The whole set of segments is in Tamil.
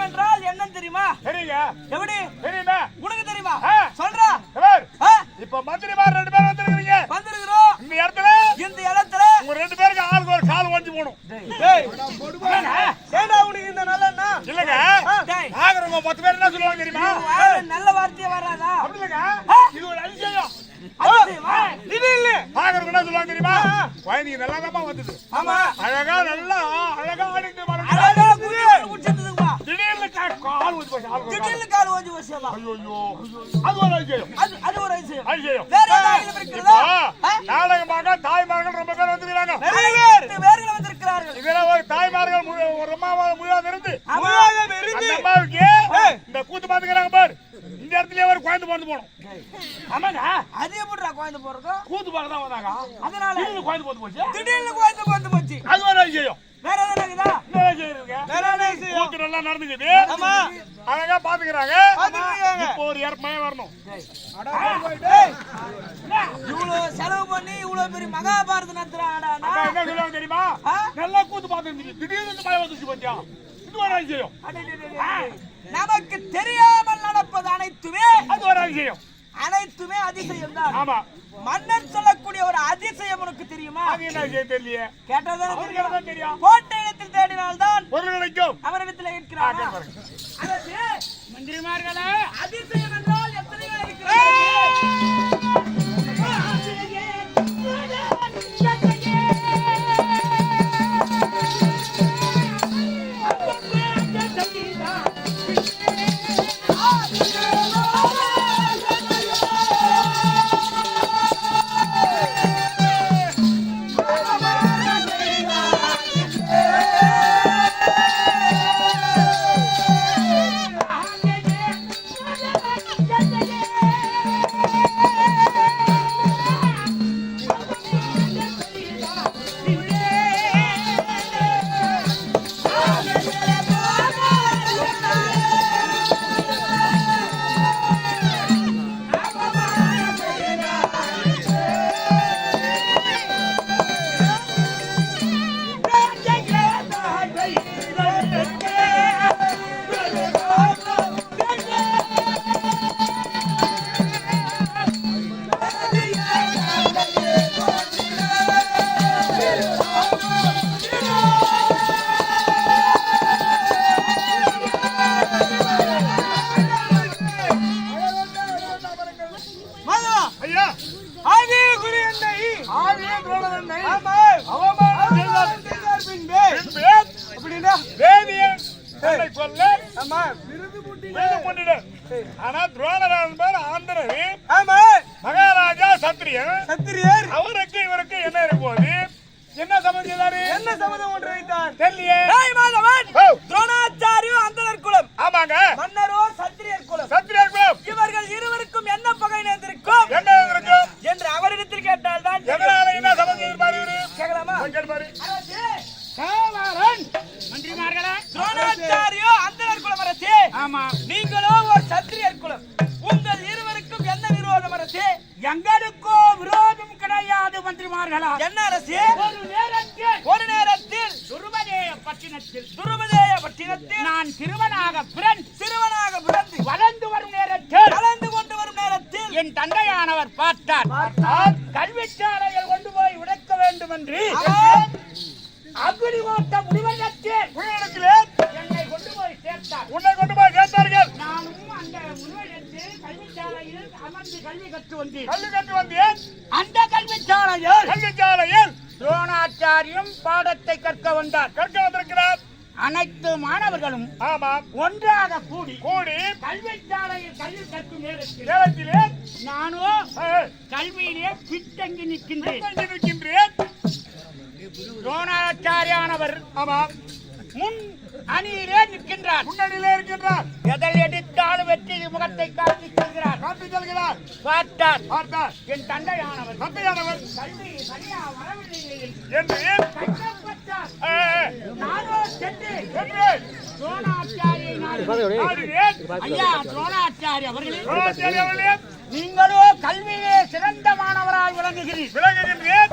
என்றால் என்ன தெரியுமா? எப்படி? அது ஒரு அதிசயம் அது அது ஒரு அதிசயம் அதிசயம் வேற? நாடகமாக தாய்மார்கள் ரொம்ப பேர் பேர் பேர்கள் வந்திருக்கிறார்கள். இதுல ஒரு தாய்மார்கள் ஒரு அம்மாவால் முழுவதும் இருந்து. அந்த அம்மாவுக்கு இந்த கூத்து பாத்துக்கிறாங்க பாரு. இந்த இடத்துலயே ஒரு குழந்தை பிறந்து போனோம். ஆமாங்க அது எப்படிடா குழந்தை போறதும் கூத்து பார்க்க தான் வந்தாங்க. அதனால குழந்தை பிறந்து போச்சு திடீர்னு குழந்தை பிறந்து போச்சு. அது ஒரு அதிசயம் வேற ஏதாவது இருக்குதா வேற கூத்து நல்லா நடந்துக்குது. ஆமா. அழகா பாத்துக்கிறாங்க. இப்போ ஒரு இறப்பையும் வரணும். இவ்வளவு செலவு பண்ணி இவ்வளவு பெரிய மகாபாரதம் நடத்துறாங்கடா என்ன சொல்லுவாங்க தெரியுமா? நல்லா கூத்து பார்த்து திடீர்னு பயம் வந்துச்சு பத்தியா இது ஒரு அதிசயம் நமக்கு தெரியாமல் நடப்பது அனைத்துமே அது ஒரு அதிசயம் அனைத்துமே அதிசயம் தான் ஆமா. மன்னன் சொல்லக்கூடிய ஒரு அதிசயம் உனக்கு தெரியுமா? தெரியலையே? கேட்டதானே தெரியும்? போட்ட இடத்தில் தேடினால்தான் பொருள் கிடைக்கும் அவரிடத்தில் இருக்கிறாரா கேட்டு மந்திரிமார்களே. அதிசயம் என்றால் எத்தனையோ இருக்கிறது சத்திரியர். அவருக்கு இவருக்கு என்ன இருக்கும்போது? என்ன சம்பந்தம் செய்தாரு? என்ன சம்மதம் ஒன்று வைத்தார்? தெரியலையே. பட்டினத்தில் துருபதேய பட்டினத்தில். நான் திருவனாக பிறன் சிறுவனாக பிறந்து வளர்ந்து வரும் நேரத்தில் கலந்து கொண்டு வரும் நேரத்தில் என் தந்தையானவர் பார்த்தார். பார்த்தால் கல்விச்சாலையில் கொண்டு போய் உடைக்க வேண்டும் என்று அக்னி முடிவதத்தில் புயலுக்கிலே என்னை கொண்டு போய் சேர்த்தார். உன்னை கொண்டு போய் கேட்டார்கள் நானும் அந்த முனிவரிடத்தில் கல்விச்சாலையில் அமர்ந்து கல்வி கற்று வந்தேன். கல்லு கட்டு வந்தேன். அந்த கல்விச்சாலையில் கல்விச்சாலையில் துரோணாச்சாரியும் பாடத்தை கற்க வந்தார். கற்க வந்திருக்கிறார் அனைத்து மாணவர்களும் ஆமாம். ஒன்றாக கூடி கூடி கல்விச்சாலையில் கல்வி கற்கும் நேரத்தில் நானும் கல்வியிலே பின்தங்கி நிற்கின்றேன். நிற்கின்றேன். துரோணாச்சாரியானவர் ஆமாம். முன் அணியிலே நிற்கின்றார். முன்னணியிலே இருக்கின்றார். எதை எடுத்தாலும் வெற்றி முகத்தை காட்டி செல்கிறார் காட்டி செல்கிறார். பார்த்தார். பார்த்தார். என் தந்தையானவர். தந்தையானவர். கல்வி சரியா வரவில்லை என்று கஷ்டப்பட்டார். நானோ சென்று என்று? துரோணாச்சாரியை நாடி நாடினேன். ஐயா துரோணாச்சாரி அவர்களே. துரோணாச்சாரி அவர்களே. நீங்களோ கல்வியிலே சிறந்த மாணவராய் விளங்குகிறீர். விளங்குகின்றேன்.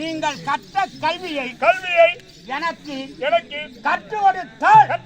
நீங்கள் கற்ற கல்வியை கல்வியை எனக்கு எனக்கு கற்றுக் கொடுத்தால் கற்றுக்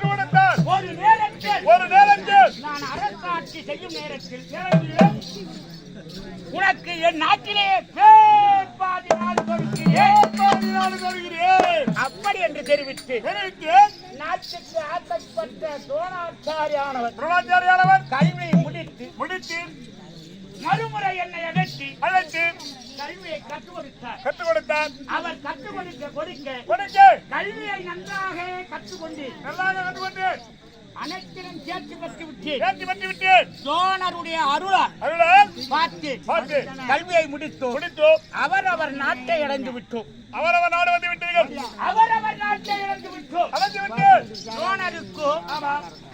கல்வியை முடித்தோம். முடித்தோம். அவர் அவர் நாட்டை இழந்து விட்டோம். அவரவர் நாடு வந்து விட்டீர்கள். அவர் அவர் நாட்டை இழந்து விட்டோம். அழைத்து விட்டேன் துரோணருக்கு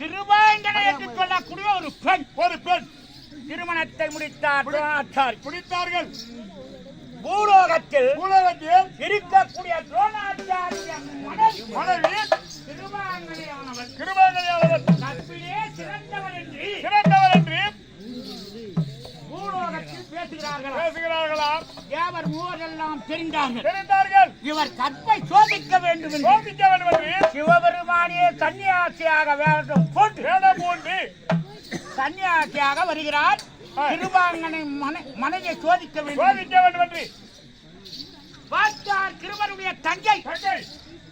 கிருபாங்கனை என்று சொல்லக்கூடிய ஒரு பெண் ஒரு பெண். திருமணத்தை முடித்தார் குடித்தார்கள் பூலோகத்தில் உலகத்தில் இருக்கக்கூடிய துரோணாச்சாரிய மனைவி கிருபாகரியாளர் கற்பிலே சிறந்தவர் என்று. சிறந்தவர் பேசுகிறார்கள்? பேசுகிறார்களாம் தேவர் மூவரெல்லாம் தெரிந்தார்கள். தெரிந்தார்கள். இவர் கற்பை சோதிக்க வேண்டும் என்று சோதிக்க வேண்டும் என்று சிவபெருமானே சன்னியாசியாக வேண்டும் போன்று வேடம் பூண்டு. சன்னியாசியாக வருகிறார். திருவாங்கனை மன மனையை சோதிக்க வேண்டும். சோதிக்க வேண்டும் என்று. பார்த்தார் திருவருடைய தங்கை. தங்கை.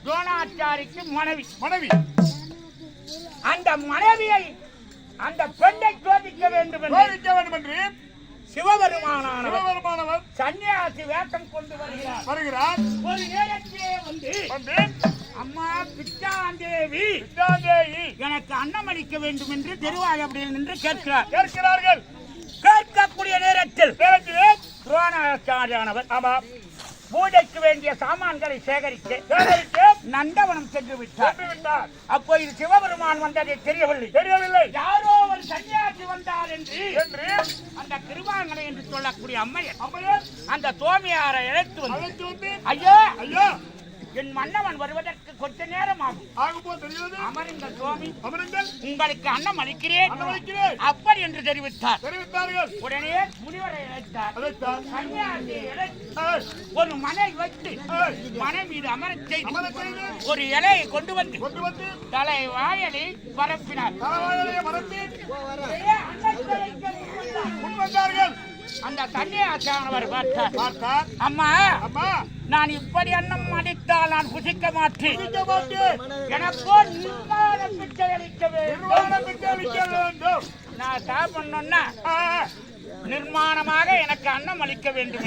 துரோணாச்சாரிக்கு மனைவி. மனைவி. அந்த மனைவியை அந்த பெண்ணை சோதிக்க வேண்டும் சோதிக்க வேண்டும் என்று சிவபெருமானவர் சன்னியாசி வேஷம் கொண்டு வருகிறார். வருகிறார். ஒரு நேரத்திலே வந்து வந்து அம்மா பிச்சாந்தேவி வித்யாந்தேயி எனக்கு அன்னமளிக்க வேண்டும் என்று திருவாயப்படியில் நின்று கேட்கிறார். கேட்கிறார்கள். கேட்கக்கூடிய நேரத்தில் நேரத்திலே துரோணாச்சாரியானவர் ஆமா. பூஜைக்கு வேண்டிய சாமான்களை சேகரிக்க சேகரிக்க நந்தவனம் சென்று விட்டார் அப்போ இது சிவபெருமான் வந்ததை தெரியவில்லை. தெரியவில்லை. யாரோ சன்னியாசி வந்தார் என்று என்று அந்த திருவாங்கனை என்று சொல்லக்கூடிய அம்மையர் அந்த தோமியாரை அழைத்து வந்து ஐயோ ஐயா என் மன்னவன் வருவதற்கு கொஞ்ச நேரம் ஆகும் ஆகும்போ தெரிகிறது? அமருங்கள் சுவாமி அமருங்கள் உங்களுக்கு அன்னம் அளிக்கிறேன். அப்படி என்று தெரிவித்தார். தெரிவித்தார்கள். உடனே முனிவரை அழைத்தார். ஒரு மனை வைத்து மனை மீது அமரச் செய்து ஒரு இலையை கொண்டு வந்து கொண்டு வந்து தலை வாயலில் பரப்பினார். வைக்க முன்வந்தார். முன் வந்தார்கள். அந்த சன்னியாசியானவர் பார்த்தார் பார்த்தார் அம்மா அம்மா. நான் இப்படி அன்னம் அடித்தால் நான் புசிக்க மாட்டேன். எனக்கோ நிர்மாண பிச்சை அளிக்க வேண்டும். நான் சாப்பிடணும்னா நிர்மாணமாக எனக்கு அன்னம் அளிக்க வேண்டும்.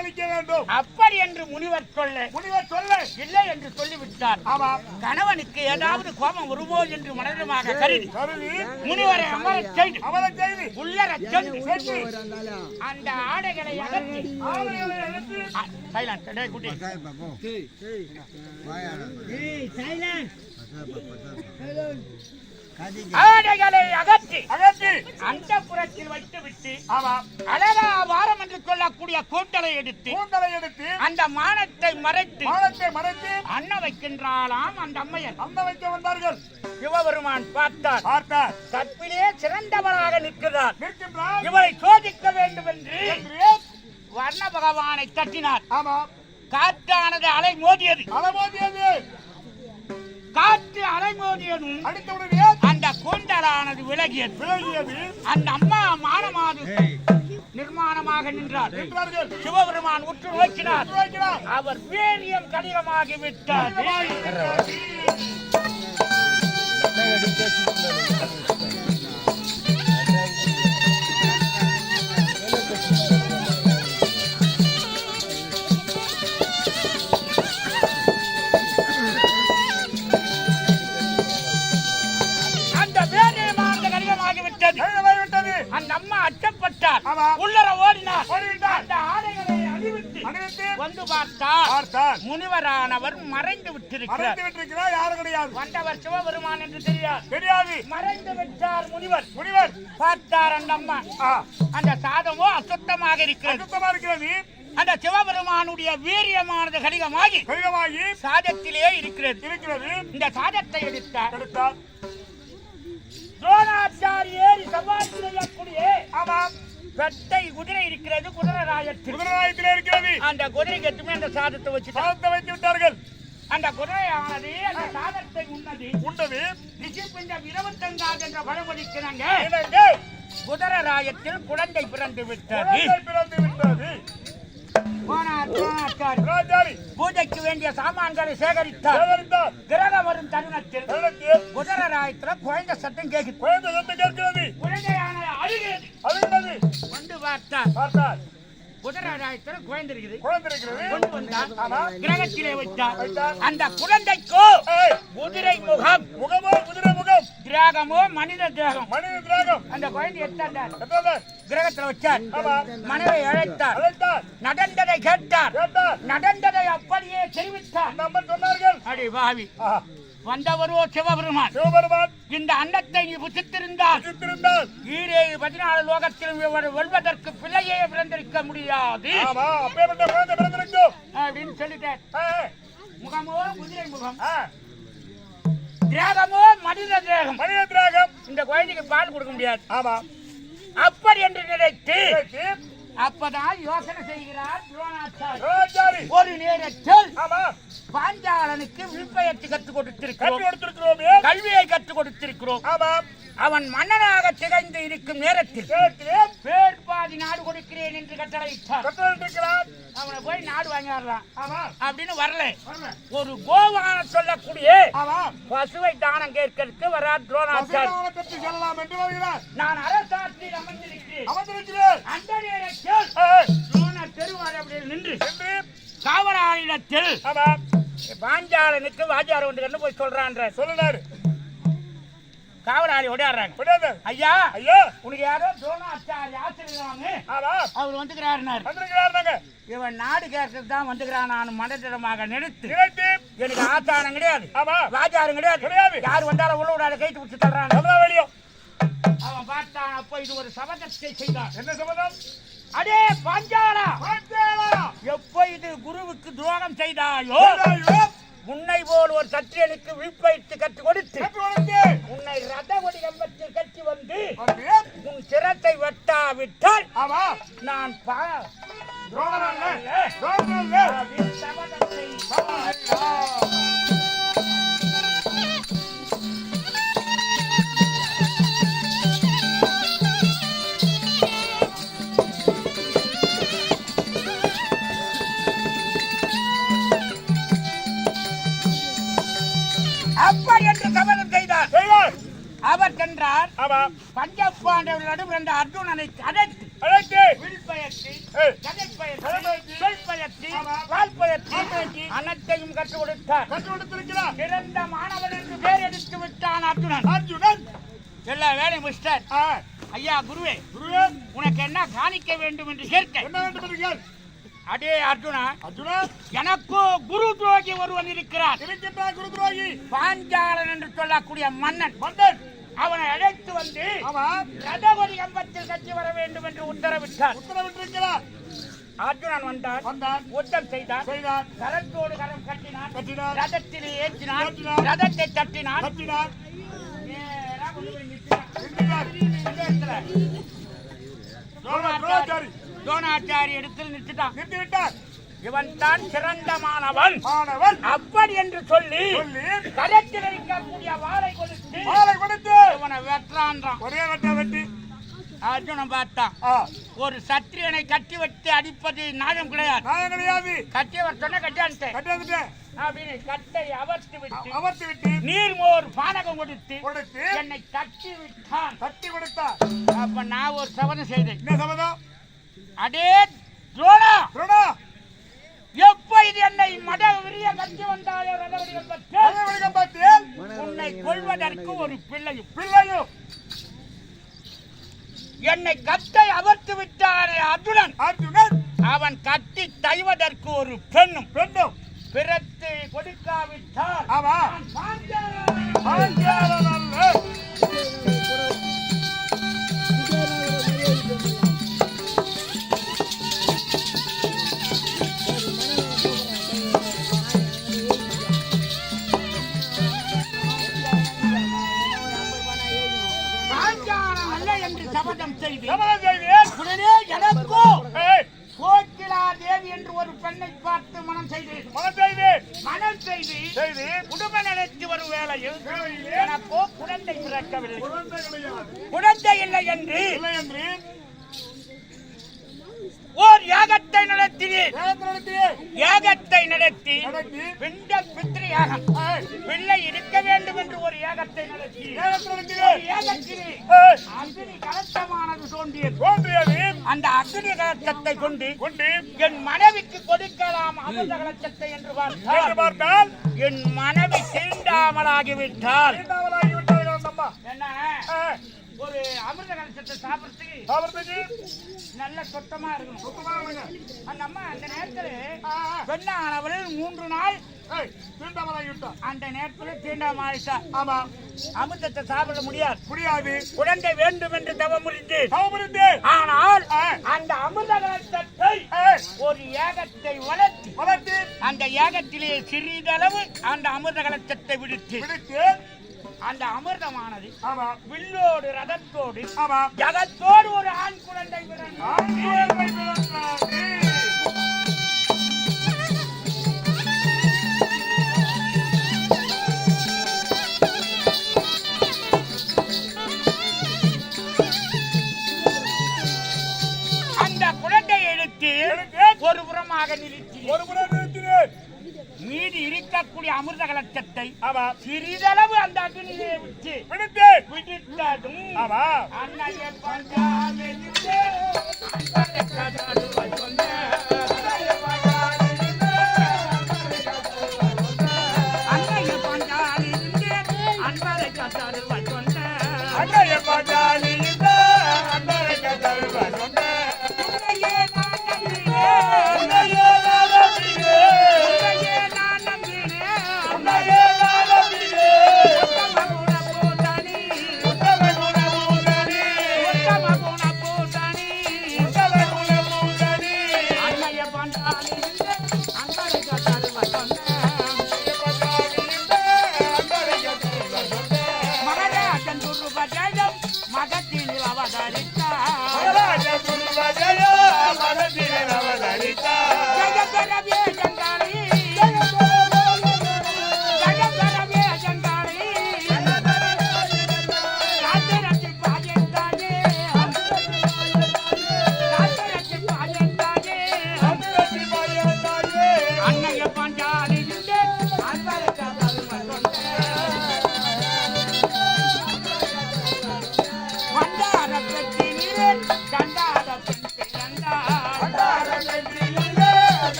அளிக்க வேண்டும். அப்படி என்று முனிவர் சொல்ல முனிவர் சொல்ல. இல்லை என்று சொல்லிவிட்டார். ஆமா கணவனுக்கு ஏதாவது கோபம் வருமோ என்று மனதமாக கருதி முனிவரை அமரச் செய்து அவரை செய்து. உள்ளரச் சென்று அந்த ஆடைகளை அகற்றி டேய் குட்டி. ஆடைகளை அகற்றி அகற்றி. அந்த புறத்தில் வைத்து விட்டு ஆமா. அழகா வாரம் என்று சொல்லக்கூடிய கூட்டலை எடுத்து கூந்தலை எடுத்து அந்த மானத்தை மறைத்து மானத்தை மறைத்து அன்ன வைக்கின்றாளாம் அந்த அம்மையர். அம்ப வைக்க வந்தார்கள். சிவபெருமான் பார்த்தார். பார்த்தார். கற்பிலே சிறந்தவளாக நிற்கிறார். நிற்கின்றார். இவளை சோதிக்க வேண்டும் என்று வர்ண பகவானை தட்டினார். ஆமா. காற்றானது அலை மோதியது. அலமோதியது காற்று அலை மோதியதும் அடித்தவுடனே அந்த கூந்தலானது விலகியது. விலகியது. அந்த அம்மா மானமாது நிர்மாணமாக நின்றார். சிவபெருமான் உற்று நோக்கினார். அவர் வீரியம் கடினமாகி விட்டார். உள்ளர ஓடினார். அந்த ஆடைகளை அணிவித்து வந்து பார்த்தார். பார்த்தார். முனிவரானவர் மறைந்து விட்டிருக்கிறார். விட்டிருக்கிறார். யாரும் கிடையாது. வந்தவர் சிவபெருமான் என்று தெரியாது. தெரியாது. மறைந்து விட்டார் முனிவர். முனிவர். பார்த்தார் அந்த அம்மா. அந்த சாதமோ அசுத்தமாக இருக்கிறது. அசுத்தமா இருக்கிறது. அந்த சிவபெருமானுடைய வீரியமானது கடிகமாகி கடினமாகி சாதத்திலே இருக்கிறது. இருக்கிறது. இந்த சாதத்தை எடுத்தார். எடுத்தார். துரோணாச்சாரி ஏறி சவால் செய்யக்கூடிய ஆமா பெட்டை குதிரை இருக்கிறது குதிரை ராயத்தில். குதிரராயத்திலே இருக்கிறது. அந்த குதிரை கட்டுமே அந்த சாதத்தை வச்சு சாதத்தை வைத்து விட்டார்கள். அந்த குதிரையானது அந்த சாதத்தை உண்ணது. உண்டது ரிஷிபிண்டம் இருபத்தஞ்சாவது என்ற பழமொழிக்கிறாங்க குதிரை ராயத்தில் குழந்தை பிறந்து விட்டது. பிறந்து விட்டது. பூஜைக்கு வேண்டிய சாமான்களை சேகரித்தார். கிரகம் வரும் தருணத்தில் தருணத்தில் குதிரை ராயத்துல குழந்தை சத்தம் கேட்குது. குழந்தை சத்தம் கேட்கிறது. குழந்தையான அழுகிறது அழுகிறது. வந்து பார்த்தார். பார்த்தார். குதிரை ராயத்துல குழந்தை இருக்குது. குழந்தை இருக்கிறது. கொண்டு வந்தார். கிரகத்திலே வைத்தார். அந்த குழந்தைக்கோ குதிரை முகம். முகமோ குதிரை திராகமோ மனித திராகம். மனித திராகம். அந்த குழந்தை எத்தாண்டார் கிரகத்துல வச்சார். மனைவி அழைத்தார். நடந்ததை கேட்டார். நடந்ததை அப்படியே தெரிவித்தார். சொன்னார்கள். அடி பாவி. வந்தவரோ சிவபெருமான். சிவபெருமான். இந்த அண்டத்தை நீ புசித்திருந்தால் சித்திருந்தால் ஈரேழு பதினாலு லோகத்திலும் இவர் வெல்வதற்கு பிள்ளையே பிறந்திருக்க முடியாது. அப்படின்னு சொல்லிட்டார். ஏய், முகமோ குதிரை முகம். திராகமோ மனித திராகம். மனித திராகம். இந்த குழந்தைக்கு பால் கொடுக்க முடியாது. ஆமா. அப்படி என்று நினைத்து அப்பதான் யோசனை செய்கிறார் துரோணாச்சாரி. ஒரு நேரத்தில் பாஞ்சாலனுக்கு வில்பயத்து கற்றுக் கொடுத்திருக்கிறோம். கல்வியை கற்றுக் கொடுத்திருக்கிறோம். அவன் மன்னனாக திகழ்ந்து இருக்கும் நேரத்தில் பேர் பாதி நாடு கொடுக்கிறேன் என்று கட்டளையிட்டார். கட்டளை இருக்கிறார் அவனை போய் நாடு வாங்கி வரலாம் ஆமா அப்படின்னு வரல. ஒரு கோவான சொல்லக்கூடிய பசுவை தானம் கேட்கறதுக்கு வரா துரோணாச்சாரி. செல்லலாம் என்று வருகிறார். நான் அரசாட்சியில் அமர்ந்திருக்கிறேன். அமர்ந்திருக்கிறேன் அந்த நேரத்தில் துரோண தெருவாரத்தில் நின்று. என்று காவலாளிடத்தில் பாஞ்சாலனுக்கு வாஜார வந்து கண்டு போய் சொல்றான்ற. சொல்லுனாரு. காவலாளி ஓடியாடுறாங்க. ஐயா ஐயா. உனக்கு யாரோ துரோணாச்சாரி ஆசிரியர் அவர் வந்துக்கிறாருனார் இவன் நாடு கேட்கறது தான் வந்துக்கிறான் மனதிடமாக நினைத்து எனக்கு ஆச்சாரம் கிடையாது. ஆமா. வாஜாரம் கிடையாது. யார் வந்தாலும் உள்ள விடாத தள்ளுறான் சொல்றா வெளியும் அவன் பார்த்தான் அப்போ இது ஒரு சபதத்தை செய்தான். என்ன சம்மதம் அடே பாஞ்சாலா எப்போ இது குருவுக்கு துரோகம் செய்தாயோ? உன்னை போல் ஒரு சத்திரியனுக்கு விற்பயித்து கற்றுக் கொடுத்து உன்னை ரத கொடி கம்பத்தில் கட்டி வந்து உன் சிரத்தை வெட்டாவிட்டால் நான் துரோகம் அல்ல. ஆமா. பஞ்சபாண்டவர் நடுவில் அர்ஜுனனை அழைத்து வாழ்பயிற்சி, அனைத்தையும் கற்றுக் கொடுத்தார் கட்டு கொடுத்திருக்கிறார் சிறந்த மாணவன் என்று பேர் எடுத்து விட்டான் அர்ஜுனன். அர்ஜுனன். எல்லா வேலையும் ஐயா குருவே குருவே. உனக்கு என்ன காணிக்க வேண்டும் என்று கேட்க. என்ன வேண்டும் அடே அர்ஜுனா அர்ஜுனன். எனக்கோ குரு துரோகி ஒருவன் இருக்கிறார். இருக்கின்றார் குரு துரோகி. பாஞ்சாலன் என்று சொல்லக்கூடிய மன்னன். மன்னன். அவனை அழைத்து வந்து ரதபதி கம்பத்தில் கட்சி வர வேண்டும் என்று உத்தரவிட்டார். உத்தரவிட்டிருக்கிறார். அர்ஜுனன் வந்தார் வந்தான். யுத்தம் செய்தார் செய்தார் கரத்தோடு கரம் கட்டினான். கட்டினார் ரதத்திலே ஏற்றினான். ரதத்தை தட்டினான். இடத்துல. துரோணாச்சாரி. துரோணாச்சாரி இடத்தில் நிறுத்திட்டான். நிறுத்தி விட்டார் இவன் தான் சிறந்த மாணவன். மாணவன். அப்படி என்று சொல்லி சொல்லி கரத்தில் இருக்கக்கூடிய வாளை கொடுத்து மாலை கொடுத்து இவனை வெற்றான்றான். ஒரே வெட்ட வெட்டி. அர்ஜுனன் பார்த்தான் ஒரு சத்திரியனை கட்டி வைத்து அடிப்பது நியாயம் கிடையாது. கிடையாது. கட்டியவர் சொன்ன கட்டியான்ட்டேன் கட்டி வந்துட்டேன். அப்படின்னு கட்டை அவர்த்து விட்டு அமர்த்தி விட்டு நீர்மோர் பானகம் கொடுத்து கொடுத்து என்னை தட்டி விட்டான். தட்டி கொடுத்தார் அப்ப நான் ஒரு சபதம் செய்தேன். என்ன சம்மதம் அடே துரோணா! துரோணா! எப்ப இது என்னை மத விரிய கட்சி வழிகம் பார்த்தேன் உன்னை கொள்வதற்கு ஒரு பிள்ளையும். பிள்ளையும். என்னை கட்டை அமர்த்து விட்டானே அர்ஜுனன். அர்ஜுனன். அவன் கட்டி தைவதற்கு ஒரு பெண்ணும். பெண்ணும். பிறத்து கொடுக்காவிட்டால் ஆமா. ஓர் யாகத்தை நடத்தினேன் யாகத்தை நடத்தி? பிண்ட பித்ரியாகம் பிள்ளை இருக்க வேண்டும் என்று ஒரு யாகத்தை நடத்தி. யாகத்திலே அக்னி கலசமானது தோன்றியது. தோன்றியது. அந்த அக்னி கலசத்தை கொண்டு கொண்டு என் மனைவிக்கு கொடுக்கலாம் அமிர்த கலசத்தை என்று பார்த்தால் என் மனைவி தீண்டாமலாகிவிட்டால் என்ன ஒரு அமிர்த கலசத்தை சாப்பிடுறதுக்கு அவர்த்துக்கு நல்ல சுத்தமா இருக்கணும். சுத்தமா இருங்க. அந்த அம்மா அந்த நேரத்துல. பெண்ணானவள் மூன்று நாள் ஏய், இரண்டாவதாகி விட்டான் அந்த நேரத்துல தீண்டாம ஆயிட்டா. ஆமா. அமிர்தத்தை சாப்பிட முடியாது. முடியாது. குழந்தை வேண்டும் என்று தவம் முடிந்து அவமரித்து ஆனால் ஆ. அந்த அமிர்த கலசத்தை ஒரு ஏகத்தை வளர்த்தி வளர்த்து அந்த ஏகத்திலே சிறிதளவு அந்த அமிர்த கலசத்தை விடுத்து பிடித்து அந்த அமிர்தமானது ஆமா. வில்லோடு ரதத்தோடு ஆமா. ஜகத்தோடு ஒரு ஆண் குழந்தை. அந்த குழந்தை எடுத்து எடுத்து ஒரு புறமாக நிறுத்தி ஒரு முறை நிறுத்தினேன். மீதி இருக்கக்கூடிய அமிர்த கலச்சத்தை ஆமா சிறிதளவு அந்த அக்னியை விட்டு விடுத்து விடுத்ததும் ஆமா அன்னைய